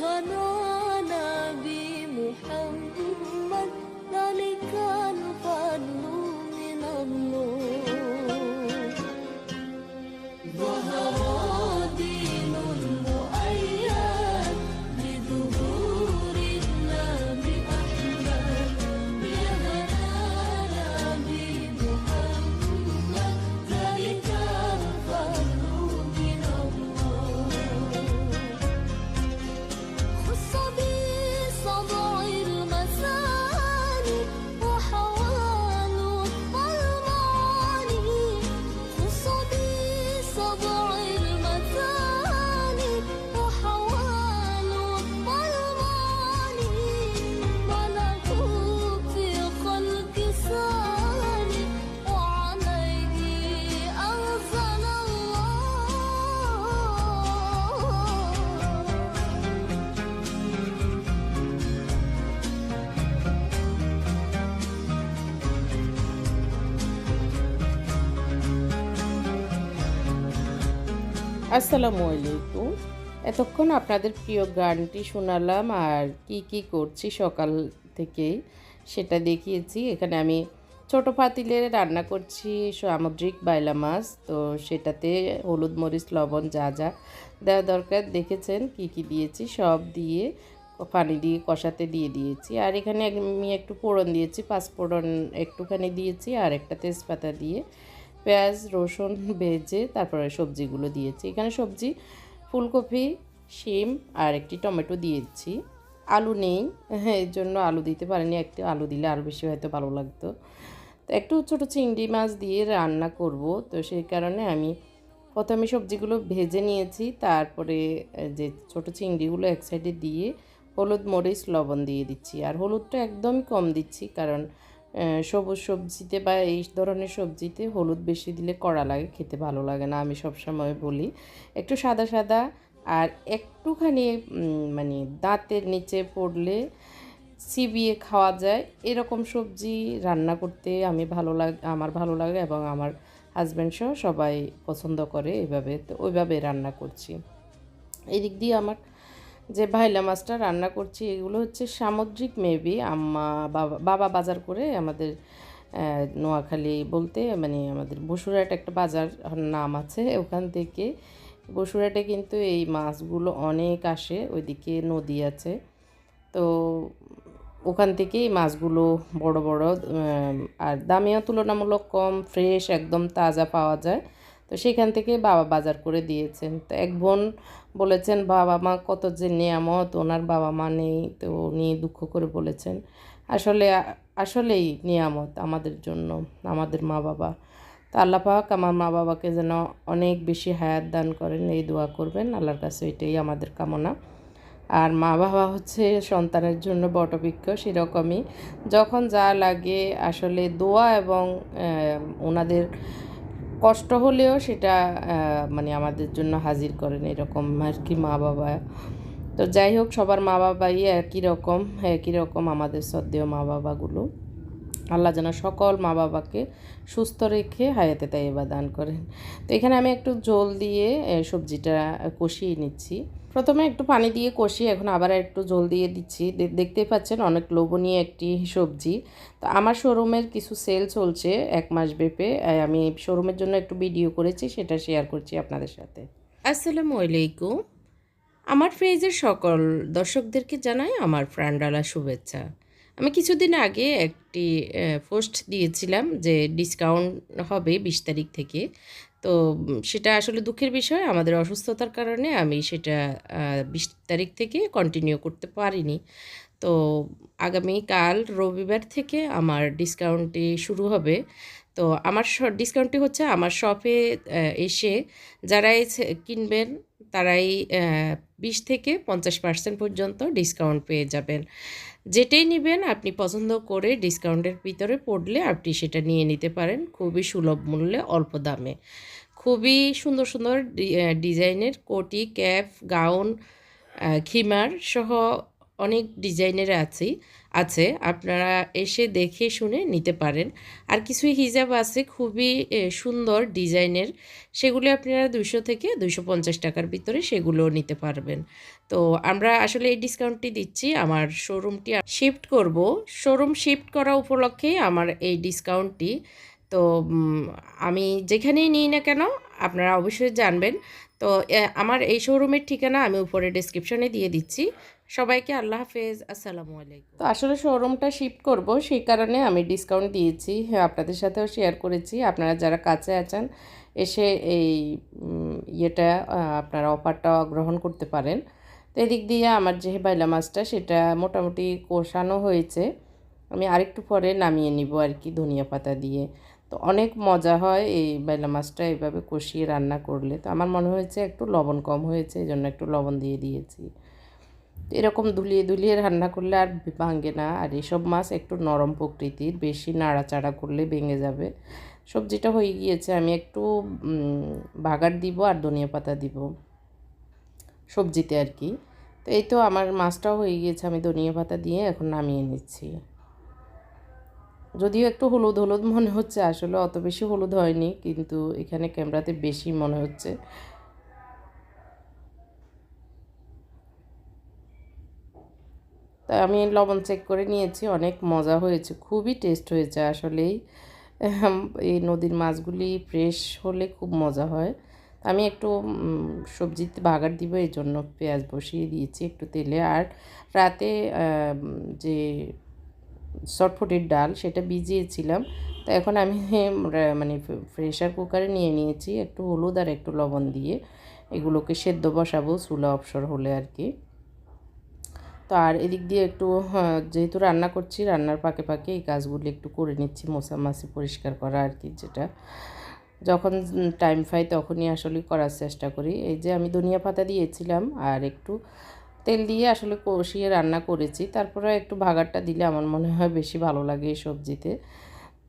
غنانا بمحمد. আসসালামু আলাইকুম। এতক্ষণ আপনাদের প্রিয় গানটি শোনালাম আর কি কি করছি সকাল থেকেই সেটা দেখিয়েছি। এখানে আমি ছোট পাতিলে রান্না করছি সামুদ্রিক বাইলা মাছ। তো সেটাতে হলুদ মরিচ, লবণ যা যা দেওয়া দরকার দেখেছেন কি কি দিয়েছি সব দিয়ে পানি দিয়ে কষাতে দিয়ে দিয়েছি। আর এখানে আমি একটু ফোড়ন দিয়েছি পাঁচ ফোড়ন একটুখানি দিয়েছি আর একটা তেজপাতা দিয়ে পেঁয়াজ, রসুন ভেজে তারপরে সবজিগুলো দিয়েছি। এখানে সবজি, ফুলকপি, শিম আর একটি টমেটো দিয়েছি। আলু নেই হ্যাঁ এর জন্য আলু দিতে পারিনি। একটু আলু দিলে আরও বেশি হয়তো ভালো লাগতো। তো একটু ছোটো চিংড়ি মাছ দিয়ে রান্না করব। তো সেই কারণে আমি প্রথমে সবজিগুলো ভেজে নিয়েছি। তারপরে যে ছোটো চিংড়িগুলো এক সাইডে দিয়ে হলুদ, মরিচ, লবণ দিয়ে দিচ্ছি। আর হলুদটা একদমই কম দিচ্ছি কারণ সবুজ সবজিতে বা এই ধরনের সবজিতে হলুদ বেশি দিলে কড়া লাগে, খেতে ভালো লাগে না, আমি সবসময় বলি। একটু সাদা সাদা আর একটুখানি মানে দাঁতের নিচে পড়লে চিবিয়ে খাওয়া যায়। এরকম সবজি রান্না করতে আমি ভালো লাগ, আমার ভালো লাগে এবং আমার হাজব্যান্ড সহ সবাই পছন্দ করে, এভাবে, তো ওইভাবে রান্না করছি। এদিক দিয়ে আমার যে ভাইলা মাছটা রান্না করছি, এগুলো হচ্ছে সামুদ্রিক মেবি। আম্মা, বাবা বাবা বাজার করে আমাদের নোয়াখালী বলতে মানে আমাদের বসুরহাট একটা বাজার নাম আছে। ওখান থেকে বসুরহাটে কিন্তু এই মাছগুলো অনেক আসে, ওইদিকে নদী আছে। তো ওখান থেকে এই মাছগুলো বড় বড় আর দামেও তুলনামূলক কম, ফ্রেশ, একদম তাজা পাওয়া যায়। তো সেখান থেকে বাবা বাজার করে দিয়েছেন। তো এক বোন বলেছেন, বাবা মা কত যে নিয়ামত, ওনার বাবা মা নেই। তো উনি দুঃখ করে বলেছেন, আসলে, আসলেই নিয়ামত আমাদের জন্য, আমাদের মা বাবা। তো আল্লাহ পাক আমার মা বাবাকে যেন অনেক বেশি হায়াত দান করেন, এই দোয়া করবেন। আল্লাহর কাছে এটাই আমাদের কামনা। আর মা বাবা হচ্ছে সন্তানের জন্য বটবৃক্ষ সেরকমই। যখন যা লাগে আসলে দোয়া এবং ওনাদের কষ্ট হলেও সেটা মানে আমাদের জন্য হাজির করেন এরকম আর কি মা বাবা। তো যাই হোক, সবার মা বাবাই একই রকম একই রকম আমাদের শ্রদ্ধেয় মা বাবাগুলো। আল্লাহ যেন সকল মা বাবাকে সুস্থ রেখে হায়াতে তাই এবার দান করেন। তো এখানে আমি একটু জল দিয়ে সবজিটা কষিয়ে নিচ্ছি। প্রথমে একটু পানি দিয়ে কষিয়ে এখন আবার একটু জল দিয়ে দিচ্ছি। দেখতেই পাচ্ছেন অনেক লোভনীয় একটি সবজি। তো আমার শোরুমের কিছু সেল চলছে এক মাস বেপে আমি শোরুমের জন্য একটু ভিডিও করেছি, সেটা শেয়ার করছি আপনাদের সাথে। আসসালামু আলাইকুম। আমার ফেজের সকল দর্শকদেরকে জানাই আমার প্রাণডালা শুভেচ্ছা। আমি কিছুদিন আগে একটি পোস্ট দিয়েছিলাম যে ডিসকাউন্ট হবে বিশ তারিখ থেকে। তো সেটা আসলে দুঃখের বিষয়। আমাদের অসুস্থতার কারণে আমি সেটা বিশ তারিখ থেকে কন্টিনিউ করতে পারিনি। তো আগামীকাল রবিবার থেকে আমার ডিসকাউন্টটি শুরু হবে। তো, আমার ডিসকাউন্টটি হচ্ছে আমার শপে এসে যারাই কিনবেন তারাই বিশ থেকে পঞ্চাশ পার্সেন্ট পর্যন্ত ডিসকাউন্ট পেয়ে যাবেন। যেটাই নেবেন, আপনি পছন্দ করে ডিসকাউন্টের ভিতরে পড়লে আপনি সেটা নিয়ে নিতে পারেন খুবই সুলভ মূল্যে, অল্প দামে। খুবই সুন্দর সুন্দর ডিজাইনের কোটি, ক্যাপ, গাউন খিমার সহ অনেক ডিজাইনের আছে আছে। আপনারা এসে দেখে শুনে নিতে পারেন। আর কিছু হিজাব আছে খুবই সুন্দর ডিজাইনের। সেগুলি আপনারা দুশো থেকে দুশো পঞ্চাশ টাকার ভিতরে সেগুলো নিতে পারবেন। তো আমরা আসলে এই ডিসকাউন্টটি দিচ্ছি আমার শোরুমটি। শিফট করব। শোরুম শিফট করা উপলক্ষে আমার এই ডিসকাউন্টটি। তো আমি যেখানেই নিই না কেন, আপনারা অবশ্যই জানবেন। তো আমার এই শোরুমের ঠিকানা আমি উপরে ডিসক্রিপশনে দিয়ে দিচ্ছি। সবাইকে আল্লাহ হাফেজ, আসসালামু আলাইকুম। তো আসলে শোরুমটা শিফট করব, সেই কারণে আমি ডিসকাউন্ট দিয়েছি। হ্যাঁ আপনাদের সাথেও শেয়ার করেছি। আপনারা যারা কাছে আছেন, এসে এই ইয়েটা আপনারা অফারটা গ্রহণ করতে পারেন। তো এদিক দিয়ে আমার যে বাইলা মাছটা, সেটা মোটামুটি কষানো হয়েছে। আমি আরেকটু পরে নামিয়ে নিব আর কি ধনিয়া পাতা দিয়ে। তো অনেক মজা হয় এই বেলা মাছটা এইভাবে কষিয়ে রান্না করলে। তো আমার মনে হয়েছে একটু লবণ কম হয়েছে এই জন্য একটু লবণ দিয়ে দিয়েছি। এরকম ধুলিয়ে ধুলিয়ে রান্না করলে আর ভাঙে না। আর এসব মাছ একটু নরম প্রকৃতির, বেশি নাড়াচাড়া করলে ভেঙে যাবে। সবজিটা হয়ে গিয়েছে, আমি একটু বাগার দিব আর ধনিয়া পাতা দিব সবজিতে আর কি। তো এই তো আমার মাছটাও হয়ে গিয়েছে, আমি ধনিয়া পাতা দিয়ে এখন নামিয়ে নিচ্ছি। যদিও একটু হলুদ হলুদ মনে হচ্ছে, আসলে অত বেশি হলুদ হয়নি, কিন্তু এখানে ক্যামেরাতে বেশি মনে হচ্ছে। তা আমি লবণ চেক করে নিয়েছি, অনেক মজা হয়েছে, খুবই টেস্ট হয়েছে আসলেই। এই নদীর মাছগুলি ফ্রেশ হলে খুব মজা হয়। আমি একটু সবজিতে বাগার দিব, এই জন্য পেঁয়াজ বসিয়ে দিয়েছি একটু তেলে। আর রাতে যে চটফটির ডাল সেটা ভিজিয়েছিলাম, তো এখন আমি মানে প্রেশার কুকারে নিয়ে নিয়েছি, একটু হলুদ আর একটু লবণ দিয়ে। এগুলোকে সেদ্ধ বসাবো, চুলা অবসর হলে আর কি। তো আর এদিক দিয়ে একটু হ্যাঁ, যেহেতু রান্না করছি রান্নার পাকে পাকে এই কাজগুলি একটু করে নিচ্ছি মশা মশামাছি পরিষ্কার করা আর কি যেটা। যখন টাইম পাই তখনই আসলে করার চেষ্টা করি। এই যে আমি ধনিয়া পাতা দিয়েছিলাম আর একটু তেল দিয়ে আসলে কষিয়ে রান্না করেছি। তারপরে একটু ভাগারটা দিলে আমার মনে হয় বেশি ভালো লাগে এই সবজিতে।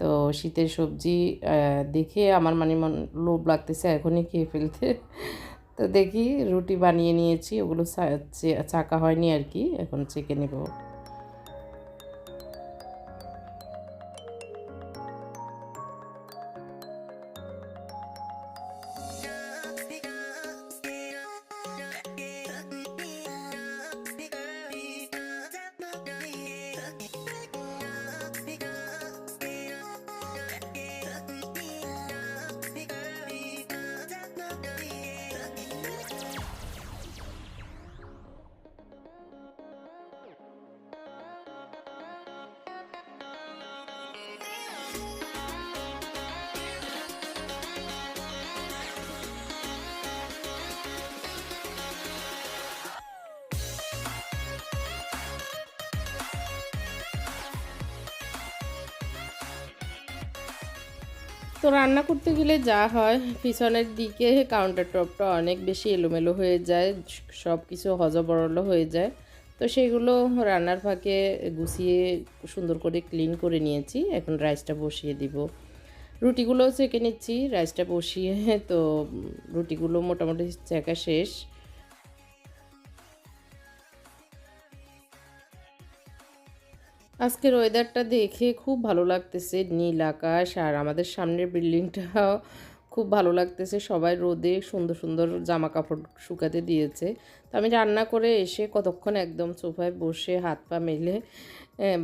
তো শীতের সবজি দেখে আমার মানে মন লোভ লাগতেছে এখনই খেয়ে ফেলতে। তো দেখি রুটি বানিয়ে নিয়েছি ওগুলো চাকা হয়নি আর কি এখন চেকে নেব। তো রান্না করতে গেলে যা হয়, পিছনের দিকে কাউন্টার টপটা অনেক বেশি এলোমেলো হয়ে যায় সব কিছু হজবরল হয়ে যায়। তো সেগুলো রান্নার ফাঁকে গুছিয়ে সুন্দর করে ক্লিন করে নিয়েছি, এখন রাইসটা বসিয়ে দিব। রুটিগুলোও চেকে নিচ্ছি রাইসটা বসিয়ে, তো রুটিগুলো মোটামুটি চেকা শেষ। আজকের ওয়েদারটা দেখে খুব ভালো লাগতেছে। নীল আকাশ আর আমাদের সামনের বিল্ডিংটা খুব ভালো লাগতেছে। সবাই রোদে সুন্দর সুন্দর জামা কাপড় শুকাতে দিয়েছে। তো আমি রান্না করে এসে কতক্ষণ একদম সোফায় বসে হাত পা মেলে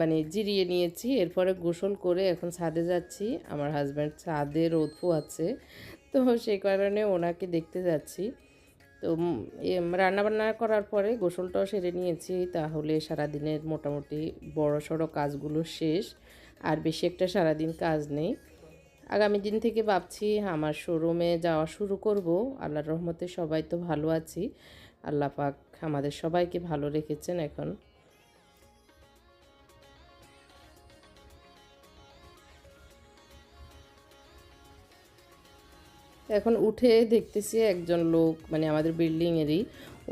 মানে জিরিয়ে নিয়েছি। এরপরে গোসল করে এখন ছাদে যাচ্ছি। আমার হাজব্যান্ড ছাদে রোদ আছে তো সেই কারণে ওনাকে দেখতে যাচ্ছি। তো রান্নাবান্না করার পরে গোসলটাও সেরে নিয়েছি, তাহলে সারাদিনের মোটামুটি বড় সড়ো কাজগুলো শেষ, আর বেশি একটা সারাদিন কাজ নেই। আগামী দিন থেকে ভাবছি আমার শোরুমে যাওয়া শুরু করব, আল্লাহর রহমতে সবাই তো ভালো আছি, আল্লাহ পাক আমাদের সবাইকে ভালো রেখেছেন এখন। এখন উঠে দেখতেছি একজন লোক মানে আমাদের বিল্ডিংয়েরই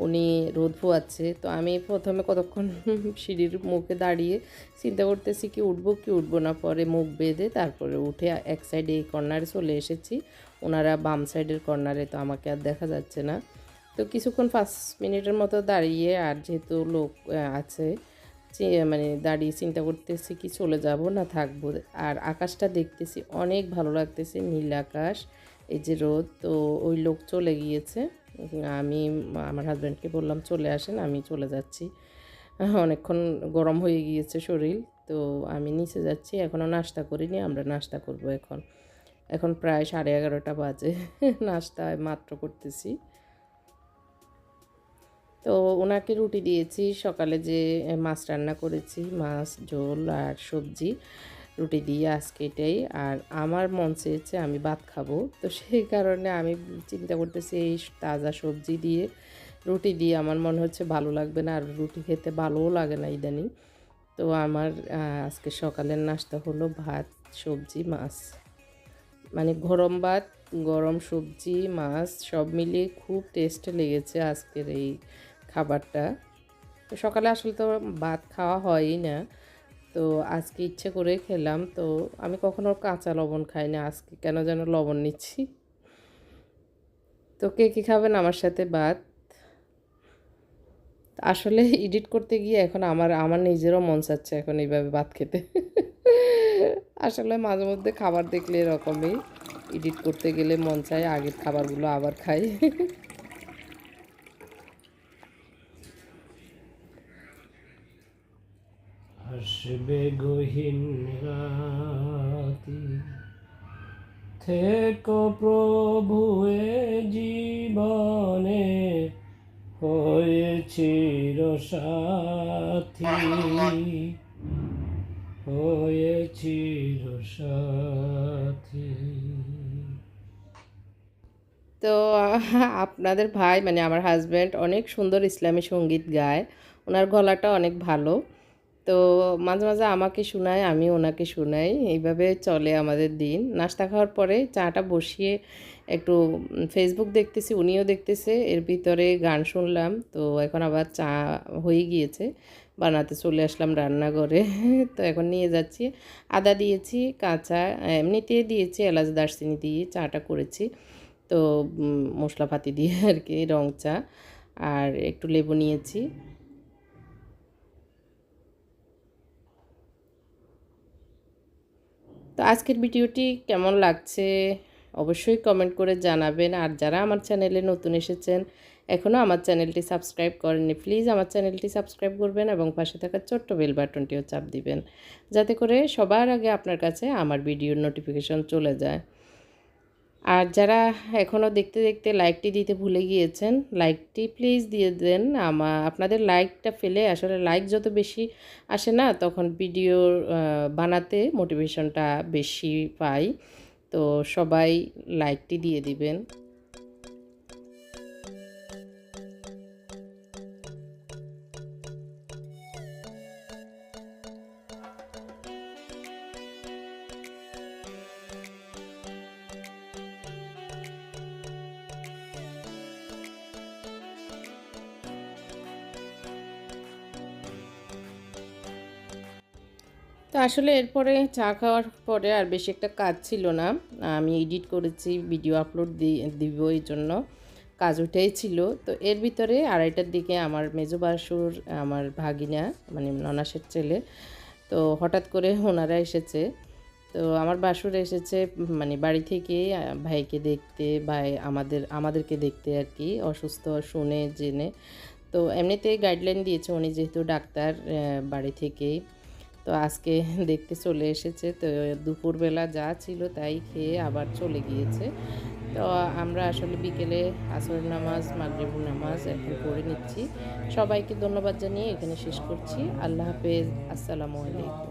উনি রোদ পোয়াচ্ছে। তো আমি প্রথমে কতক্ষণ সিঁড়ির মুখে দাঁড়িয়ে চিন্তা করতেছি, কি উঠবো কি উঠবো না? পরে মুখ বেঁধে তারপরে উঠে এক সাইডে এই কর্নারে চলে এসেছি। ওনারা বাম সাইডের কর্নারে তো আমাকে আর দেখা যাচ্ছে না। তো কিছুক্ষণ পাঁচ মিনিটের মতো দাঁড়িয়ে আর যেহেতু লোক আছে মানে দাঁড়িয়ে চিন্তা করতেছি কি চলে যাব না থাকব। আর আকাশটা দেখতেছি অনেক ভালো লাগতেছে, নীল আকাশ। এই যে রোদ, তো ওই লোক চলে গিয়েছে। আমি আমার হাজব্যান্ডকে বললাম, চলে আসেন, আমি চলে যাচ্ছি। অনেকক্ষণ গরম হয়ে গিয়েছে শরীর, তো আমি নিচে যাচ্ছি এখনও নাস্তা করিনি, আমরা নাস্তা করব এখন। এখন প্রায় সাড়ে এগারোটা বাজে নাস্তা মাত্র করতেছি। তো ওনাকে রুটি দিয়েছি, সকালে যে মাছ রান্না করেছি, মাছ, ঝোল আর সবজি। রুটি দিয়ে আজকে এটাই। আর আমার মন চেয়েছে আমি ভাত খাব। তো সেই কারণে আমি চিন্তা করতেছি এই তাজা সবজি দিয়ে রুটি দিয়ে আমার মনে হচ্ছে ভালো লাগবে না, আর রুটি খেতে ভালোও লাগে না ইদানিং। তো আমার আজকে সকালের নাস্তা হলো ভাত, সবজি, মাছ। মানে গরম ভাত, গরম সবজি, মাছ, সব মিলিয়ে খুব টেস্ট লেগেছে আজকের এই খাবারটা। তো সকালে আসলে তো ভাত খাওয়া হয়ই না। তো আজকে ইচ্ছে করে খেলাম। তো আমি কখনো কাঁচা লবণ খাই না আজকে কেন যেন লবণ নিচ্ছি। তো কে কী খাবেন আমার সাথে ভাত আসলে এডিট করতে গিয়ে এখন আমার আমার নিজেরও মন চাচ্ছে এখন এইভাবে ভাত খেতে। আসলে মাঝে মধ্যে খাবার দেখলে এরকমই। এডিট করতে গেলে মন চায় আগের খাবারগুলো আবার খাই। আসবে গহীন রাতি। থেকো প্রভু জীবনে হয়েছি সাথী। হয়েছি সাথী। তো, আপনাদের ভাই মানে আমার হাজব্যান্ড অনেক সুন্দর ইসলামী সংগীত গায়। ওনার গলাটা অনেক ভালো। তো মাঝে মাঝে আমাকে শোনায় আমি ওনাকে শোনাই। এইভাবে চলে আমাদের দিন। নাস্তা খাওয়ার পরে চাটা বসিয়ে একটু ফেসবুক দেখতেছি, উনিও দেখতেছে। এর ভিতরে গান শুনলাম। তো এখন আবার চা হয়ে গিয়েছে। বানাতে চলে আসলাম রান্নাঘরে। তো এখন নিয়ে যাচ্ছি। আদা দিয়েছি, কাঁচা এমনিতে দিয়েছি, এলাচ, দারচিনি দিয়ে চাটা করেছি। তো মশলাপাতি দিয়ে আর কি, রং চা। আর একটু লেবু নিয়েছি। তো আজকের ভিডিওটি কেমন লাগছে অবশ্যই কমেন্ট করে জানাবেন। আর যারা আমার চ্যানেলে নতুন এসেছেন এখনও আমার চ্যানেলটি সাবস্ক্রাইব করেননি প্লিজ আমার চ্যানেলটি সাবস্ক্রাইব করবেন এবং পাশে থাকা ছোট্ট বেল বাটনটিও চাপ দিবেন, যাতে করে সবার আগে আপনার কাছে আমার ভিডিওর নোটিফিকেশন চলে যায়। আর যারা এখনও দেখতে দেখতে লাইকটি দিতে ভুলে গিয়েছেন, লাইকটি প্লিজ দিয়ে দেন। আমা, আপনাদের লাইকটা ফেলে আসলে লাইক যত বেশি আসে না, তখন ভিডিও বানাতে মোটিভেশনটা বেশি পাই। তো সবাই লাইকটি দিয়ে দিবেন। তো আসলে এরপরে চা খাওয়ার পরে আর বেশি একটা কাজ ছিল না। আমি এডিট করেছি, ভিডিও আপলোড দিব এই জন্য কাজ উঠেই ছিল। তো এর ভিতরে আড়াইটার দিকে আমার মেজো বাসুর আমার ভাগিনা মানে ননাসের ছেলে, তো হঠাৎ করে ওনারা এসেছে। তো আমার বাসুর এসেছে মানে বাড়ি থেকে ভাইকে দেখতে ভাই আমাদের, আমাদেরকে দেখতে আর কি, অসুস্থ শুনে, জেনে। তো এমনিতেই গাইডলাইন দিয়েছে, উনি যেহেতু ডাক্তার বাড়ি থেকেই। তো আজকে দেখতে চলে এসেছে। তো দুপুরবেলা যা ছিল তাই খেয়ে আবার চলে গিয়েছে। তো আমরা আসলে বিকেলে আসর নামাজ, মাগরিবুর নামাজ এখন পড়ে নিচ্ছি। সবাইকে ধন্যবাদ জানিয়ে এখানে শেষ করছি। আল্লাহ হাফেজ। আসসালামু আলাইকুম।